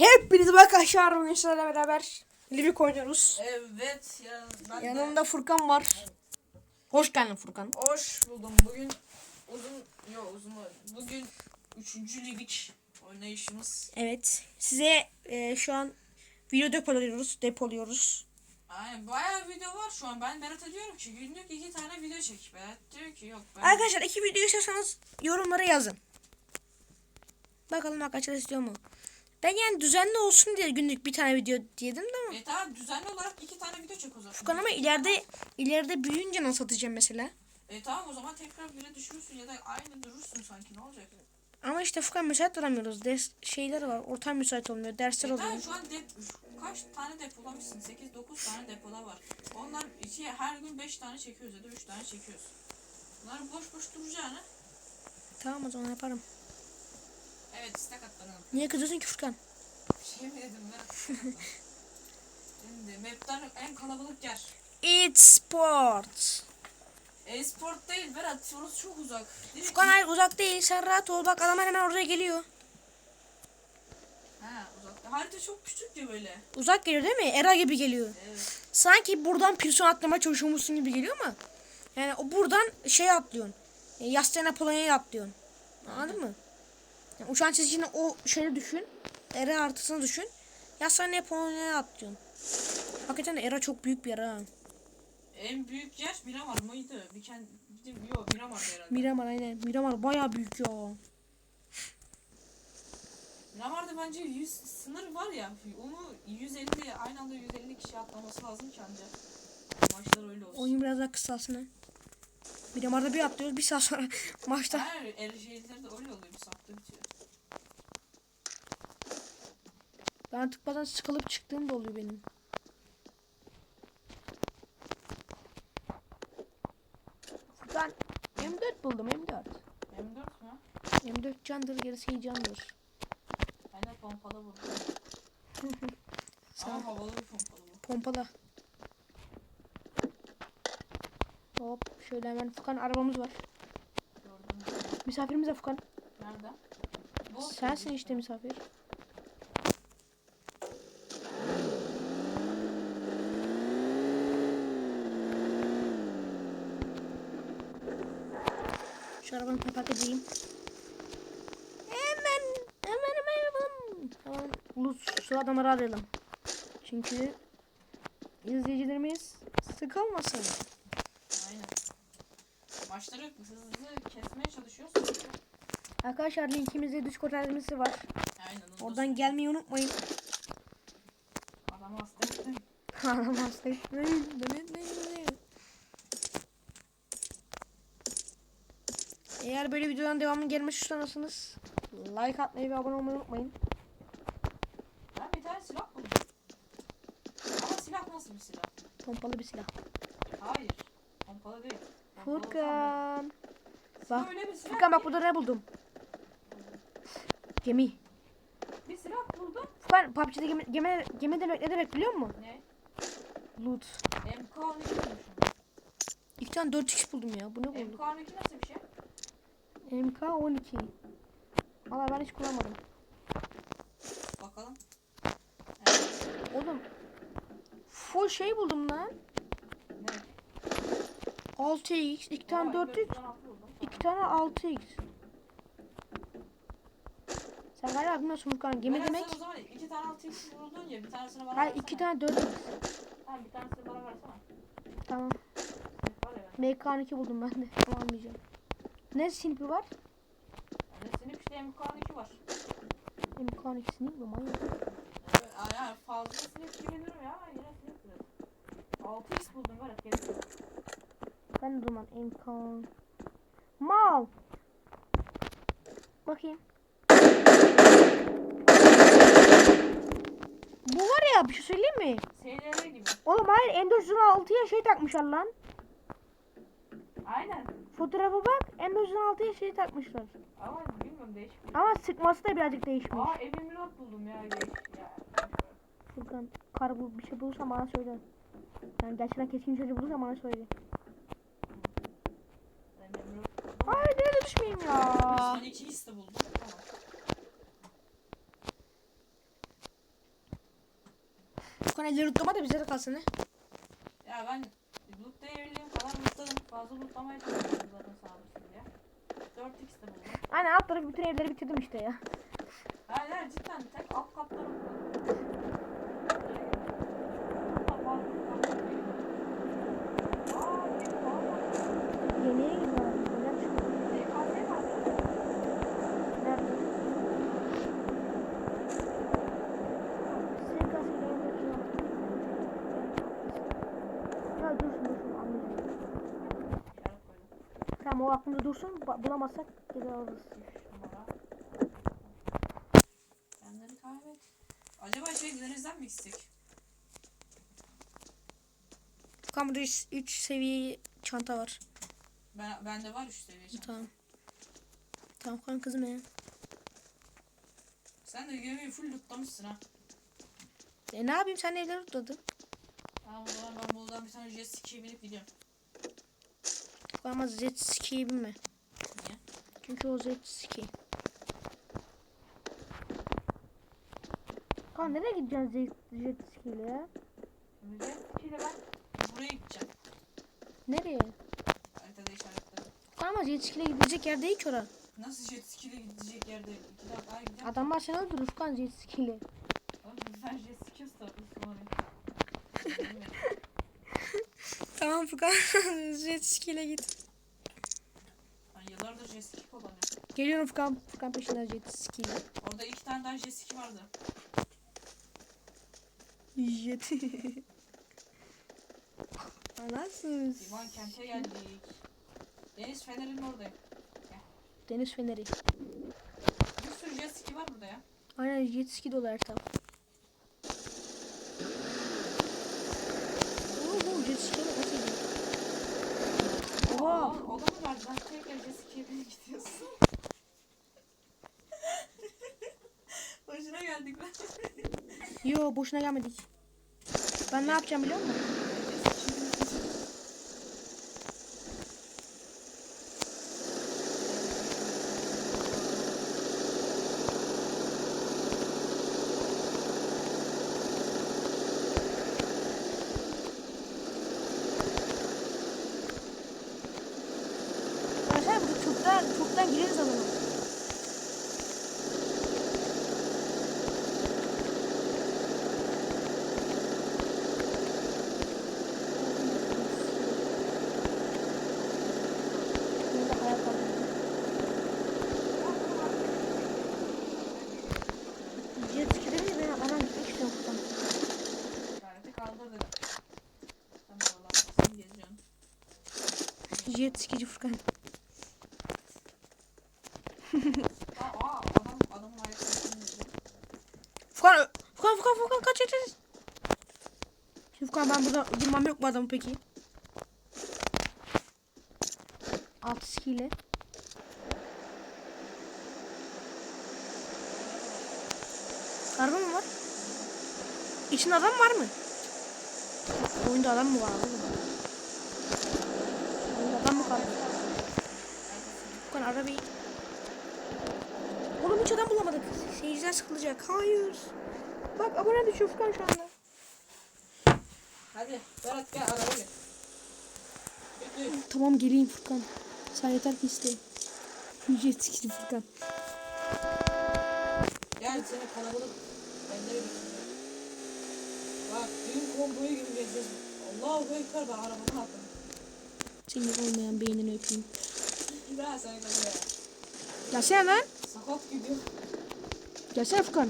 Hepinize arkadaşlar bugün sizlerle beraber Livik oynuyoruz. Evet ya ben Yanımda de Furkan var. Hoş geldin Furkan. hoş buldum. Bugün uzun yok uzun bugün 3. Livik oynayışımız. Evet. Size e, şu an video depoluyoruz. Depoluyoruz. Aynen bayağı video var şu an. Ben Berat'a diyorum ki günlük iki tane video çek. Berat diyor ki yok ben Arkadaşlar iki video istiyorsanız yorumlara yazın. Bakalım arkadaşlar istiyor mu? Ben yani düzenli olsun diye günlük bir tane video diyedim de ama. E tamam düzenli olarak iki tane video çek o zaman. Furkan ama ileride ileride büyüyünce nasıl atacağım mesela? E tamam o zaman tekrar bire düşürürsün ya da aynı durursun sanki ne olacak? Ama işte Furkan müsait duramıyoruz. Ders şeyler var. Ortam müsait olmuyor. Dersler E oluyor. şu an dep kaç tane depolamışsın? 8-9 tane depoda var. Onlar içi her gün 5 tane çekiyoruz ya da 3 tane çekiyoruz. Bunlar boş boş duracağına. Tamam o zaman yaparım. Evet istek atlarım. Niye kızıyorsun ki Furkan? Bir şey mi dedim ben? Şimdi map'ten en kalabalık yer. It's sport. E-sport değil Berat orası çok uzak. Değil? Furkan hayır uzak değil. Sen rahat ol. Bak adamlar hemen oraya geliyor. Ha uzak. Harita çok küçük ya böyle. Uzak geliyor değil mi? Era gibi geliyor. Evet. Sanki buradan pirson atlama çalışıyormuşsun gibi geliyor ama. Yani o buradan şey atlıyorsun. E, Yastığa Polonya'ya atlıyorsun. Anladın mı? Yani uçağın çizgisini o şeyi düşün. Era artısını düşün. Yastığa Polonya'ya atlıyorsun. Hakikaten de Era çok büyük bir yer ha. En büyük yer Miramar mıydı? Bir kend... Bir de, yok Miramar'dı herhalde. Miramar aynen. Miramar bayağı büyük ya. Miramar'da bence 100 sınır var ya. Onu 150 aynı anda 150 kişi atlaması lazım ki anca. Maçlar öyle olsun. Oyun biraz daha kısalsın ha. Miramar'da bir atlıyoruz. Bir saat sonra maçta. Her şeyleri de öyle oluyor. Bir saatte bitiyor. Ben artık bazen sıkılıp çıktığım da oluyor benim. Furkan M4 buldum M4. M4 mü? M4 candır gerisi heyecandır. Ben de pompalı buldum. Sağ Ama havalı bir pompalı bu. Pompala. Hop şöyle hemen Furkan arabamız var. Gördüm. Misafirimiz de Furkan. Nerede? Bu Sensin işte misafir. Edeyim. Hemen, hemen hemen yapalım. Hemen ulusal şu adamları arayalım. Çünkü izleyicilerimiz sıkılmasın. Aynen. Maçları hızlı kesmeye çalışıyoruz. Arkadaşlar linkimizde Discord adresi var. Aynen. Oradan gelmeyi unutmayın. Adamı hasta ettim. Anam hasta etmeyin. Böyle videodan devamı gelmek istiyorsanız like atmayı ve abone olmayı unutmayın. Ben bir tane silah buldum. Ama silah nasıl bir silah? Pompalı bir silah. Hayır. Pompalı değil. Pompalı Furkan. Bak. Furkan bak burada ne buldum? Gemi. Bir silah buldum. Furkan PUBG'de gemi, gemi, gemi demek ne demek biliyor musun? Ne? Loot. MK12 bulmuşum. İki tane 4x buldum ya. Bu ne bulduk? MK12 nasıl bir şey? MK12. Valla ben hiç kullanmadım. Bakalım. Oğlum. Full şey buldum lan. Ne? 6x, iki tane Aa, 4x, 416 buldum. iki tane 6x. Sen galiba bilmiyorsun Furkan. Gemi demek. sana O zaman iki tane 6x buldun ya bir tanesini bana Hayır iki tane 4x. Tamam bir tanesini bana versene. Tamam. Var ya ben. MK12 buldum ben de. Almayacağım. Ne snipi var? Bende senin işte MK12 var. MK12 snip mi? Manyak. Evet, yani fazla sinir gibi durum ya. Yine sinir biraz. 6x buldum. Gerek yok. Ben de zaman MK. Mal. Bakayım. Bu var ya bir şey söyleyeyim mi? SLR gibi. Oğlum hayır M416'ya şey takmışlar lan. Aynen. Fotoğrafa bak M416'ya şey takmışlar. Ama bilmiyorum değişik. Ama sıkması da birazcık değişmiş. Aa evim lot buldum ya. Değişik ya. Furkan kar bul bir şey bulursan bana söyle. Yani gerçekten keskin çocuğu bulursan bana söyle. Hayır nereye düşmeyeyim ya. Ben 2x de buldum. Tamam. Furkan elleri tutlama da bize de kalsın he. Ya ben lootlayabildiğim kadar lootladım. Fazla lootlamaya çalışıyorum zaten sağ olasın diye. 4x de buldum. Aynen alt tarafı bütün evleri bitirdim işte ya. Hayır hayır cidden tek alt katları buldum. Burada var, var, var. Aa, bir falan var. Yeniye gidiyorlar. TKS var. Ya dursun dursun anlayacağım. İşaret koydum. Tamam o aklımda dursun. Bulamazsak geri alırız. Kendini kaybet. Acaba şey denizden mi gitsek? Burada 3 seviye çanta var. Ben, bende var 3 seviye çanta. Tamam. Tamam Furkan kızım ya. Sen de gemiyi full lootlamışsın ha. E ne yapayım sen evleri tutladın. Tamam o zaman ben buradan bir tane jet ski'ye binip gidiyorum. Ama jet ski'ye binme. Niye? Çünkü o jet ski. Furkan nereye gideceksin jet, jet ski ile ya? Jet ski'yle ben buraya gideceğim. Nereye? Haritada işaretledim. Ama jet ski ile gidecek yer değil ki. Nasıl jet ski'yle gidecek yerde? İki dakika daha gideceğim. Adamlar seni öldürür Furkan jet ski ile. Oğlum ben jet ski. Tamam Furkan jet ski ile git. Yıllardır jet ski kullanıyorum. Geliyorum Furkan. Furkan peşinden jet ski. Orada iki tane daha jet ski vardı. Jet. Anasız. Divan kente geldik. Deniz fenerinin oradayım. Deniz feneri. Bir sürü jet ski var burada ya. Aynen jet ski dolu her taraf. Oo, jet ski nasıl gidiyor? Aa, Oha. o da mı vardı? Ben tekrar jet ski'ye binip gidiyorsun. Başına geldik lan. Yo boşuna gelmedik. Ben ne yapacağım biliyor musun? Arkadaşlar burada çoktan, çoktan gireriz adamı. Burada hayat var. Jet ski değil mi? Ben anam gitmek istiyorum buradan. İşareti kaldırdık. Sen buralar sen geziyorsun. Jet skici Furkan. Furkan, Furkan, Furkan, Furkan kaç et. Şimdi Furkan ben burada durmam yok mu adamı peki? Alt skiyle. Araba mı var? İçinde adam var mı? Oyunda adam mı var oğlum? Kaldı? Furkan arabayı... Oğlum hiç adam bulamadık. Seyirciler sıkılacak. Hayır. Bak abone düşüyor Furkan şu anda. Hadi Berat gel araba gel. Götür. Tamam geleyim Furkan. Sen yeter ki iste. Jet skici Furkan. Gel seni kalabalık. Bende bir Bak düğün komboyu gibi gezeceğiz. Allahu Ekber ben arabanı attım. Senin olmayan beynini öpeyim. Gelsene lan. Sakat gidiyor. Gelsene Furkan.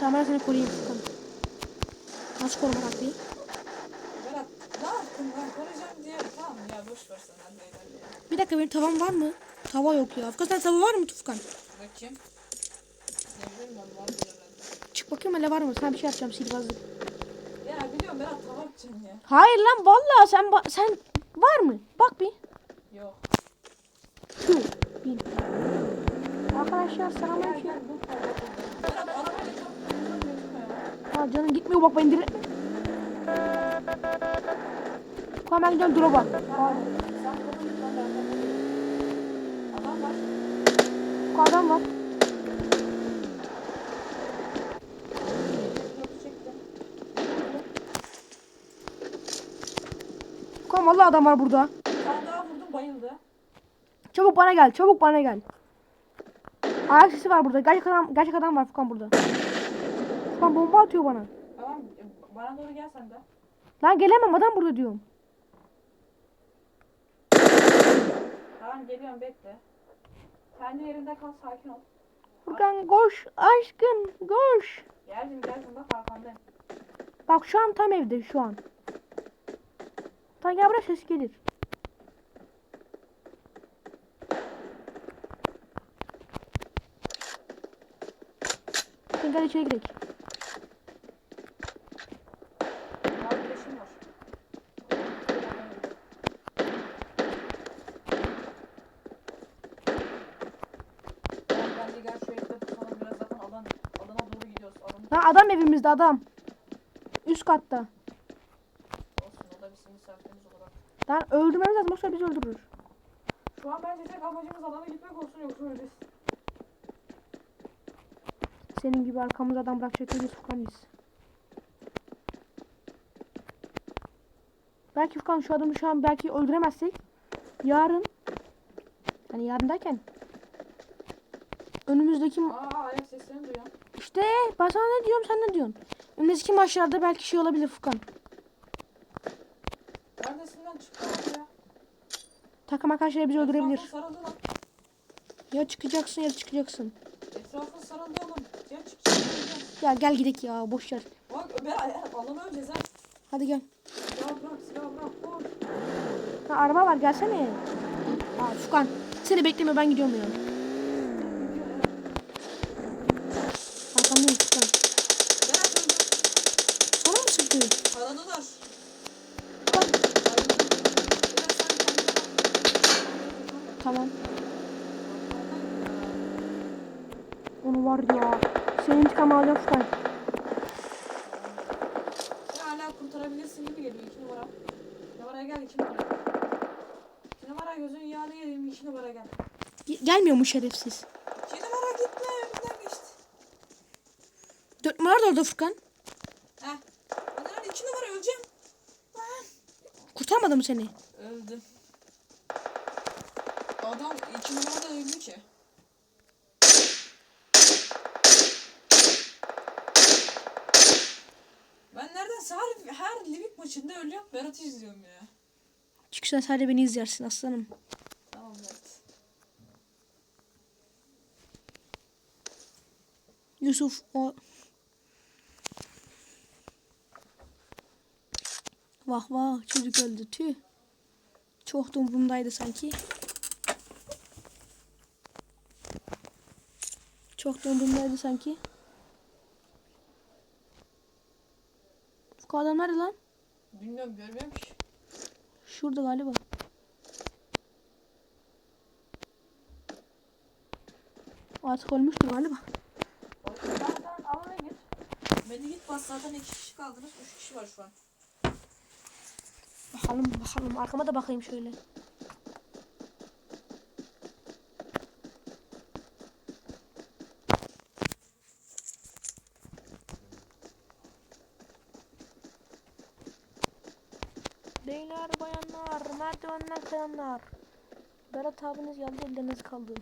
Tamam ben seni koruyayım Furkan. Nasıl koruma taktiği? Berat ne yaptın ben koruyacağım diye. Tamam ya boş ver sen ya. Bir dakika benim tavam var mı? Tava yok ya. Furkan sen tava var mı Furkan? Bakayım. Ne bileyim ben var diyor herhalde. Çık bakayım hele var mı? Sana bir şey yapacağım sihirbazlık. Biliyorum Berat tava yapacaksın ya. Hayır lan vallahi sen ba- sen var mı? Bak bir. Yok. Şu. Bir. Arkadaşlar arabayla çok çok götürme ya. Ha canım gitmiyor bak ben direkt. Tamam ben gidiyorum drop'a. Sen lan ben de. Adam var. Adam var. Furkan vallahi adam var burada. Tane daha vurdum bayıldı. Çabuk bana gel. Çabuk bana gel. Ayak sesi var burada. Gerçek adam, gerçek adam var Furkan burada. Furkan bomba atıyor bana. Tamam bana doğru gel sen de. Lan gelemem adam burada diyorum. Tamam geliyorum bekle. Kendi yerinde kal sakin ol. Furkan koş aşkım koş. Geldim geldim bak arkandayım. Bak şu an tam evde şu an. Tam gel buraya ses gelir. Gel içeri gidelim. Adam evimizde adam. Üst katta. olsun o da bizim misafirimiz olarak. Lan öldürmemiz lazım yoksa bizi öldürür. Şu an bence tek amacımız alana gitmek olsun yoksa öleceğiz. Senin gibi arkamızda adam bırakacak değiliz Furkan biz. Belki Furkan şu adamı şu an belki öldüremezsek yarın hani yarın derken önümüzdeki Aa ayak seslerini duyuyorum. işte ben sana ne diyorum sen ne diyorsun? Önümüzdeki maçlarda belki şey olabilir Furkan. Neredesinden çıktı abi ya? Takım arkadaşları bizi öldürebilir. Etrafın sarıldı lan. Ya çıkacaksın ya çıkacaksın. Etrafın sarıldı oğlum. Ya çıkacağım. Ya gel gidelim ya boş ver. Bak Ömer alanı öleceğiz ha. Hadi gel. Silah bırak silah bırak koş. Ha, araba var gelsene. Aa Furkan seni bekleme ben gidiyorum ya. Arkamdayım Furkan. Berat öldü. Sana mı sıktı? Aradılar. Bak. Berat sen kendine bak. Tamam. Onu var ya. Senin intikamı alacağım Furkan. Sen hala kurtarabilirsin gibi geliyor iki numara. İki numaraya gel iki numara. İki numara gözün yağını yedim iki numara gel. Gelmiyor mu şerefsiz? İki numara gitme önünden geçti. Dört numara da orada Furkan. Heh. Hadi hadi iki numara öleceğim. Kurtarmadı mı seni? Öldüm. Adam iki numarada öldü ki. Ben neredense her, her Livik maçında ölüyorum. Berat'ı izliyorum ya. Çünkü sen sadece beni izlersin aslanım. Tamam Berat. Yusuf o... Vah vah çocuk öldü tüh. Çok da umurumdaydı sanki. Çok da umurumdaydı sanki. Bu adam nerede lan? Bilmiyorum ki. Şurada galiba. Artık ölmüştür galiba. Sen sen alana git. Beni git zaten iki kişi kaldınız. Üç kişi var şu an. Bakalım bakalım arkama da bakayım şöyle. Beyler bayanlar merdivenden kayanlar. Berat abiniz geldi elleriniz kaldı.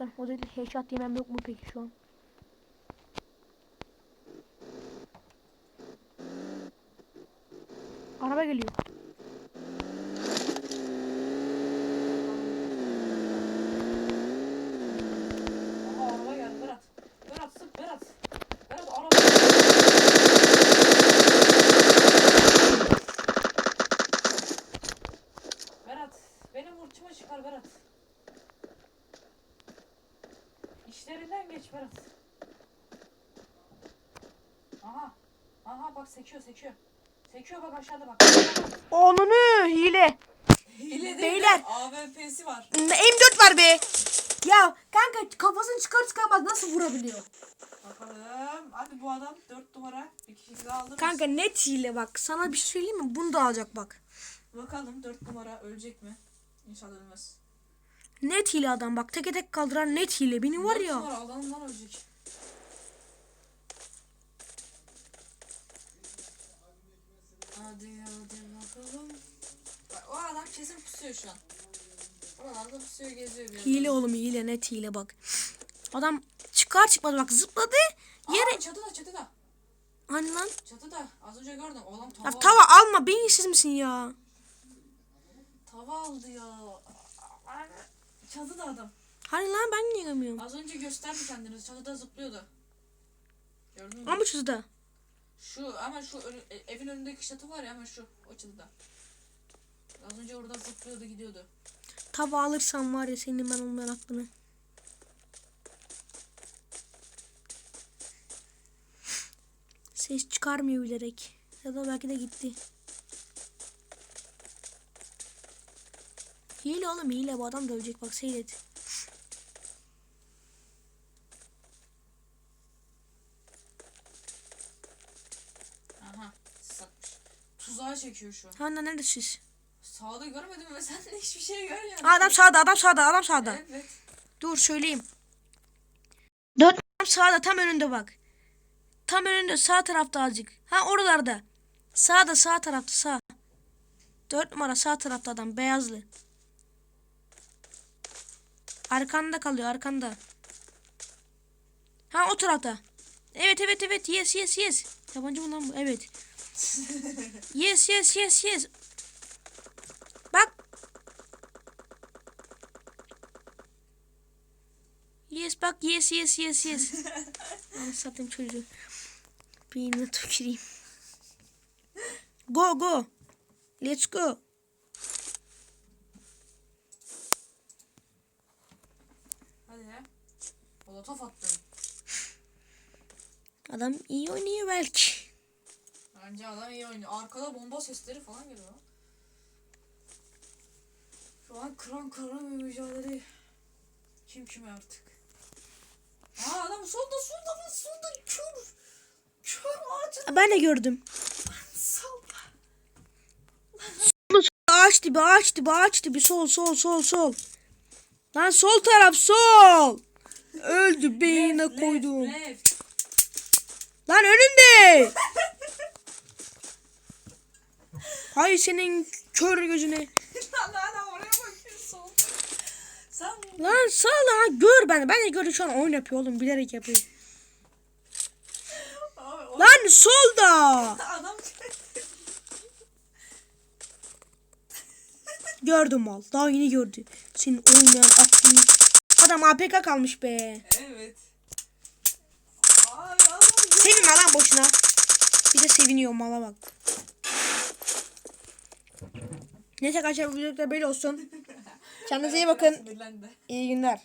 Furkan o değil headshot yemem yok mu peki şu an? Araba geliyor. Aha araba geldi Berat. Berat sık Berat. Berat araba. Berat benim urçuma çıkar Berat. İşlerinden geç Berat. Aha. Aha bak sekiyor sekiyor. Sekiyor bak aşağıda bak. Onunu hile. Hile değil Beyler. de AWP'si var. M4 var be. Ya kanka kafasını çıkar çıkarmaz nasıl vurabiliyor? Bakalım. Hadi bu adam 4 numara. Bir kişi daha alırız. Kanka net hile bak. Sana bir şey söyleyeyim mi? Bunu da alacak bak. Bakalım 4 numara ölecek mi? İnşallah ölmez. Net hile adam bak. Teke tek kaldıran net hile. Benim var Dört ya. numara alanından ölecek. Hadi hadi bakalım. Bak, o adam kesin pusuyor şu an. Oralarda pusuyor geziyor bir. Hile oğlum hile net hile bak. Adam çıkar çıkmaz bak zıpladı. Yere Aa, çatıda çatıda. hani lan? Çatıda. Az önce gördüm. Oğlum tava, Ya tava alma beyinsiz misin ya? tava aldı ya. Çatıda adam. Hani lan ben niye görmüyorum? Az önce gösterdi kendini. Çatıda zıplıyordu. Gördün mü? Ama çözüde. Şu ama şu e, evin önündeki çatı var ya ama şu o çatıda. Az önce orada zıplıyordu gidiyordu. Tava alırsam var ya senin ben olmayan aklını. Ses çıkarmıyor bilerek. Ya da belki de gitti. Hile oğlum hile bu adam dövecek bak seyret. Tuzağa çekiyor şu an. Nerede siz? Sağda görmedim ve sen de hiçbir şey görmüyorsun. Adam sağda adam sağda adam sağda. Evet. Dur söyleyeyim. Dört tam sağda tam önünde bak. Tam önünde sağ tarafta azıcık. Ha oralarda. Sağda sağ tarafta sağ. Dört numara sağ tarafta adam beyazlı. Arkanda kalıyor arkanda. Ha o tarafta. Evet evet evet yes yes yes. Yabancı mı lan bu? Evet. Yes yes yes yes. Bak Yes bak yes yes yes yes. Ama satayım çocuğu. Beynine tüküreyim. Go go. Let's go. Hadi ya. Molotof attım. Adam iyi oynuyor belki. Bence adam iyi oynuyor. Arkada bomba sesleri falan geliyor. Şu an kıran kıran bir mücadele. Kim kime artık. Aa adam solda solda solda kör. Kör ağacın Ben de gördüm. Ağaç dibi ağaç dibi ağaç dibi sol sol sol sol. Lan sol taraf sol. Öldü beynine Left, koydum. left, left. Lan önünde. Hay senin kör gözüne. Lan hala oraya bakıyor solda. Sen Lan sağ ha gör ben. Ben de gördüm şu an oyun yapıyor oğlum bilerek yapıyor. Abi, o- Lan solda. adam Gördüm mal. Daha yeni gördü. Senin oynayan aklını. Adam APK kalmış be. Evet. Adam Sevinme lan boşuna. Bir de seviniyor mala bak. Neyse arkadaşlar bu videoda böyle olsun. Kendinize iyi bakın. İyi günler.